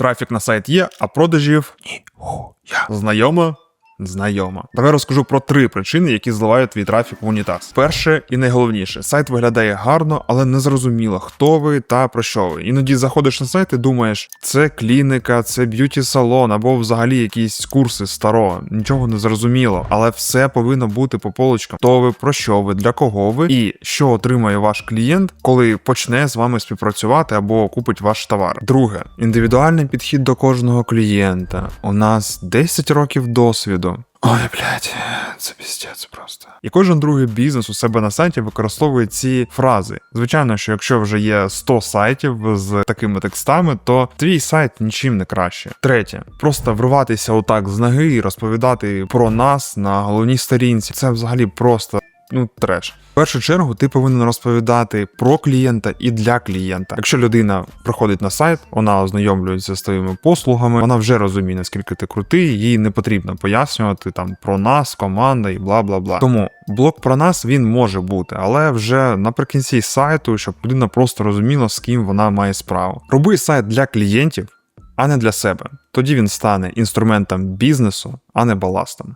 Трафік на сайт є, а продажів ні. Знайомо? Знайомо. Давай розкажу про три причини, які зливають твій трафік в унітаз. Перше і найголовніше, сайт виглядає гарно, але не зрозуміло, хто ви та про що ви. Іноді заходиш на сайт і думаєш, це клініка, це б'юті салон або взагалі якісь курси старого. Нічого не зрозуміло, але все повинно бути по полочкам. Хто ви, про що ви, для кого ви і що отримає ваш клієнт, коли почне з вами співпрацювати або купить ваш товар. Друге, індивідуальний підхід до кожного клієнта. У нас 10 років досвіду. Ой, блядь, це піздець просто. І кожен другий бізнес у себе на сайті використовує ці фрази. Звичайно, що якщо вже є 100 сайтів з такими текстами, то твій сайт нічим не краще. Третє, просто вриватися отак з ноги і розповідати про нас на головній сторінці. Це взагалі просто. Ну, треш. В першу чергу ти повинен розповідати про клієнта і для клієнта. Якщо людина приходить на сайт, вона ознайомлюється з твоїми послугами, вона вже розуміє, наскільки ти крутий, їй не потрібно пояснювати там про нас, команда і бла бла бла. Тому блок про нас він може бути, але вже наприкінці сайту, щоб людина просто розуміла, з ким вона має справу. Роби сайт для клієнтів, а не для себе. Тоді він стане інструментом бізнесу, а не баластом.